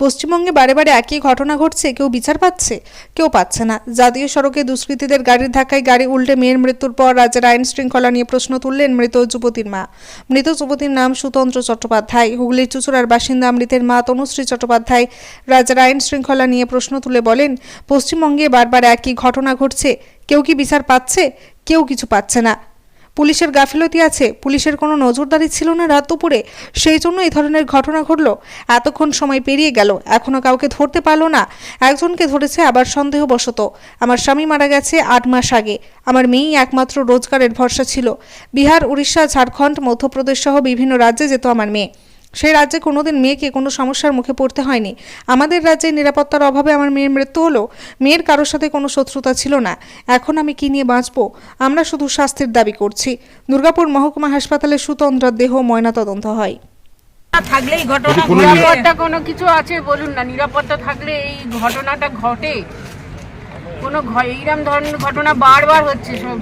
পশ্চিমবঙ্গে বারে বারে একই ঘটনা ঘটছে, কেউ বিচার পাচ্ছে, কেউ পাচ্ছে না। জাতীয় সড়কে দুষ্কৃতীদের গাড়ির ধাক্কায় গাড়ি উল্টে মেয়ের মৃত্যুর পর রাজ্যের আইন শৃঙ্খলা নিয়ে প্রশ্ন তুললেন মৃত যুবতীর মা। মৃত যুবতীর নাম সুতন্ত্র চট্টোপাধ্যায়। হুগলির চুচুড়ার বাসিন্দা মৃতের মা তনুশ্রী চট্টোপাধ্যায় রাজ্যের আইন শৃঙ্খলা নিয়ে প্রশ্ন তুলে বলেন, পশ্চিমবঙ্গে বারবার একই ঘটনা ঘটছে, কেউ কি বিচার পাচ্ছে, কেউ কিছু পাচ্ছে না। পুলিশের গাফিলতি আছে, পুলিশের কোনো নজরদারি ছিল না রাত দুপুরে। সেই জন্য এই ধরনের ঘটনা ঘটল। এতক্ষণ সময় পেরিয়ে গেল এখনও কাউকে ধরতে পারল না। একজনকে ধরেছে আবার সন্দেহবশত। আমার স্বামী মারা গেছে আট মাস আগে। আমার মেয়েই একমাত্র রোজগারের ভরসা ছিল। বিহার, উড়িষ্যা, ঝাড়খণ্ড, মধ্যপ্রদেশ সহ বিভিন্ন রাজ্যে যেত আমার মেয়ে। সেই রাজ্যে কোনোদিন মেয়েকে কোনো সমস্যার মুখে পড়তে হয়নি। আমাদের রাজ্যে নিরাপত্তার অভাবে আমার মেয়ের মৃত্যু হলো। মেয়ের কারোর সাথে কোনো শত্রুতা ছিল না। এখন আমি কি নিয়ে বাঁচবো? আমরা শুধু শাস্তির দাবি করছি। দুর্গাপুর মহকুমা হাসপাতালে সুতন্ত্রার দেহ ময়নাতদন্ত হয়। থাকলেই ঘটনা কোনো নিরাপত্তা কোনো কিছু আছে? বলুন না নিরাপত্তা থাকলে এই ঘটনাটা ঘটে? কোনো ঘ- এইরকম ধরনের ঘটনা বারবার হচ্ছে সব।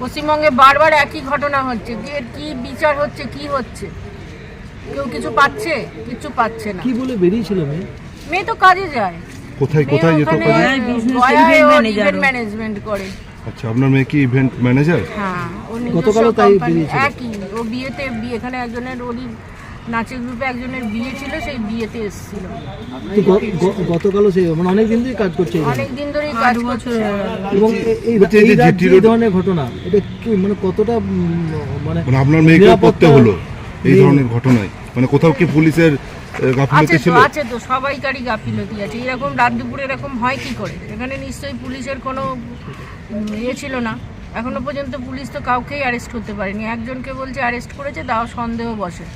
পশ্চিমবঙ্গে বারবার একই ঘটনা হচ্ছে। কি বিচার হচ্ছে কি হচ্ছে? কেউ কিছু পাচ্ছে কিছু পাচ্ছে না। কি বলে বেরিয়েছিল মেয়ে? মেয়ে তো কাজে যায়। কোথায় কোথায় যেত কাজে? ইভেন্ট ম্যানেজমেন্ট করে। আচ্ছা আপনার মেয়ে কি ইভেন্ট ম্যানেজার হ্যাঁ গতকালও তাই বেরিয়েছিল। একই ও বিয়েতে বিয়ে এখানে একজনের ওরই নাচের গ্রুপে একজনের বিয়ে ছিল সেই বিয়েতে এসেছিল। গতকালও সেই মানে অনেক দিন ধরেই কাজ করছে অনেক দিন ধরেই কাজ করছে। এবং এই ধরনের ঘটনা এটা কি মানে কতটা মানে মানে আপনার মেয়েকে করতে নিরাপত্তা হলো। এই ধরনের ঘটনায়। মানে কোথাও কি পুলিশের আছে গাফিলতি তো ছিল? আছে তো সবাইকারই গাফিলতি আছে। এরকম রাত দুপুরে এরকম হয় কি করে? এখানে নিশ্চয়ই পুলিশের কোনো ইয়ে ছিল না। এখনও পর্যন্ত পুলিশ তো কাউকেই অ্যারেস্ট করতে পারেনি। একজনকে বলছে অ্যারেস্ট করেছে তাও সন্দেহ বসে।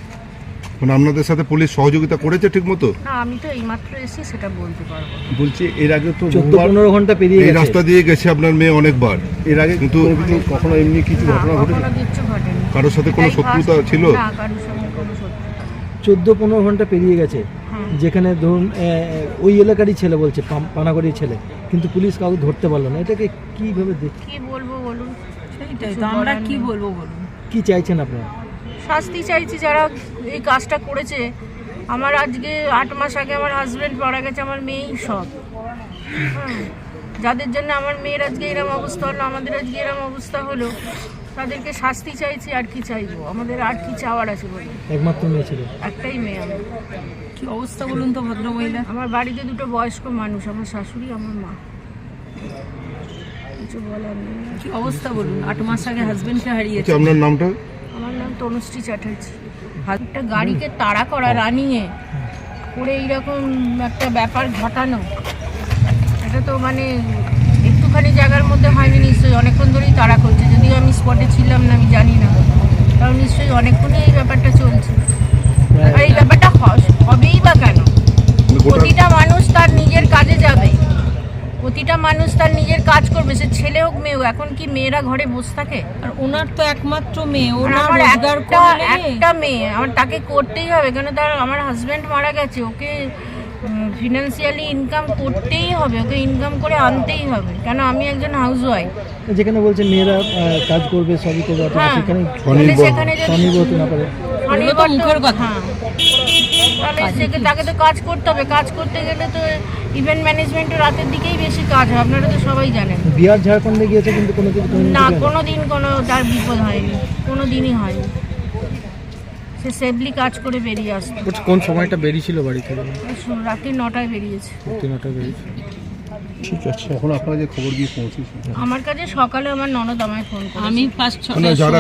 মানে আপনাদের সাথে পুলিশ সহযোগিতা করেছে ঠিক মতো না আমি তো এইমাত্র এসেছি সেটা বলতে পারব। বলছি এর আগে তো চোদ্দ বহুবার পনেরো ঘণ্টা পেরিয়ে গেছে। এই রাস্তা দিয়ে গেছে আপনার মেয়ে অনেকবার। এর আগে কিন্তু কখনো এমনি কিছু ঘটনা ঘটেছে? কখনো কিচ্ছু ঘটেনি। কারোর সাথে কোনো শত্রুতা ছিল? না কারোর চোদ্দ পনেরো ঘণ্টা পেরিয়ে গেছে। হ্যাঁ। যেখানে ধরুন ওই এলাকারই ছেলে বলছে পানাগড়ির ছেলে। কিন্তু পুলিশ কাউকে ধরতে পারল না। এটাকে কীভাবে দেখ কি বলব বলুন? আমরা কি বলব বলুন? কি চাইছেন আপনারা? শাস্তি চাইছি যারা এই কাজটা করেছে। আমার আজকে আট মাস আগে আমার হাজব্যান্ড মারা গেছে আমার মেয়েই সব হ্যাঁ। যাদের জন্য আমার মেয়ের আজকে এরম অবস্থা হলো আমাদের আজকে এরম অবস্থা হলো। তাদেরকে শাস্তি চাইছি আর কি চাইব? আমাদের আর কি চাওয়ার আছে বলে একমাত্র মেয়ে ছিল। একটাই মেয়ে আমার কি অবস্থা বলুন তো ভদ্রমহিলা? আমার বাড়িতে দুটো বয়স্ক মানুষ আমার শাশুড়ি আমার মা। কিছু বলার নেই। কি অবস্থা বলুন? আট মাস আগে হাজবেন্ডকে হারিয়েছে আচ্ছা আপনার নামটা? আমার নাম তনুশ্রী চ্যাটার্জি। একটা গাড়িকে তাড়া করা রানিংয়ে করে এইরকম একটা ব্যাপার ঘটানো এটা তো মানে একটুখানি জায়গার মধ্যে হয়নি নিশ্চয়ই। অনেকক্ষণ ধরেই তাড়া করছে। যদিও আমি স্পটে ছিলাম না আমি জানি না। কারণ নিশ্চয়ই অনেকক্ষণই এই ব্যাপারটা চলছে। আর এই ব্যাপারটা হবেই বা কেন? প্রতিটা মানুষ তার নিজের কাজে যাবে। প্রতিটা মানুষ তার নিজের কাজ করবে। সে ছেলে হোক মেয়ে হোক এখন কি মেয়েরা ঘরে বসে থাকে? আর ওনার তো একমাত্র মেয়ে। ওনার রোজগার একটা মেয়ে। আমার তাকে করতেই হবে। কেন তার আমার হাজব্যান্ড মারা গেছে। ওকে ফিনান্সিয়ালি ইনকাম করতেই হবে ওকে ইনকাম করে আনতেই হবে। কেন? আমি একজন হাউস ওয়াইফ যেখানে বলছে মেয়েরা কাজ করবে সবই করবে হ্যাঁ। সেখানে স্বনির্ভর। সেখানে না পারে। মুখের কথা। হ্যাঁ। সেকে তাকে তো কাজ করতে হবে। কাজ করতে গেলে তো ইভেন্ট ম্যানেজমেন্টের রাতের দিকেই বেশি কাজ হয়। আপনারা তো সবাই জানেন। বিহার ঝাড়খণ্ডে গিয়েছে কিন্তু কোনো না। কোনো দিন কোনো তার বিপদ হয়নি। কোনো দিনই হয়নি। সে সেফলি কাজ করে বেরিয়ে আসতো। কোন সময়টা বেরিয়েছিল বাড়ি থেকে? রাত্রি নটায় বেরিয়েছে। তিনটা বেরিয়েছে। ঠিক আছে এখন আপনারা যে খবর গিয়ে পৌঁছেছে আমার কাছে সকালে আমার ননদ আমায় ফোন করে আমি পাঁচ ছ মানে যারা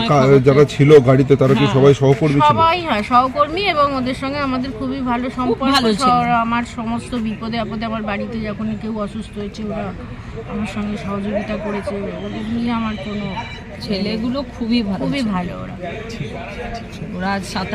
যারা ছিল গাড়িতে তারা কি সবাই সহকর্মী ছিল? সবাই হয় সহকর্মী এবং ওদের সঙ্গে আমাদের খুবই ভালো সম্পর্ক। আমার সমস্ত বিপদে আপদে আমার বাড়িতে যখন কেউ অসুস্থ হয়েছে ওরা আমার সঙ্গে সহযোগিতা করেছে। ওদের নিয়ে আমার কোনো ছেলেগুলো খুবই ভালো খুবই ভালো ওরা। ওরা সাঁতার সাত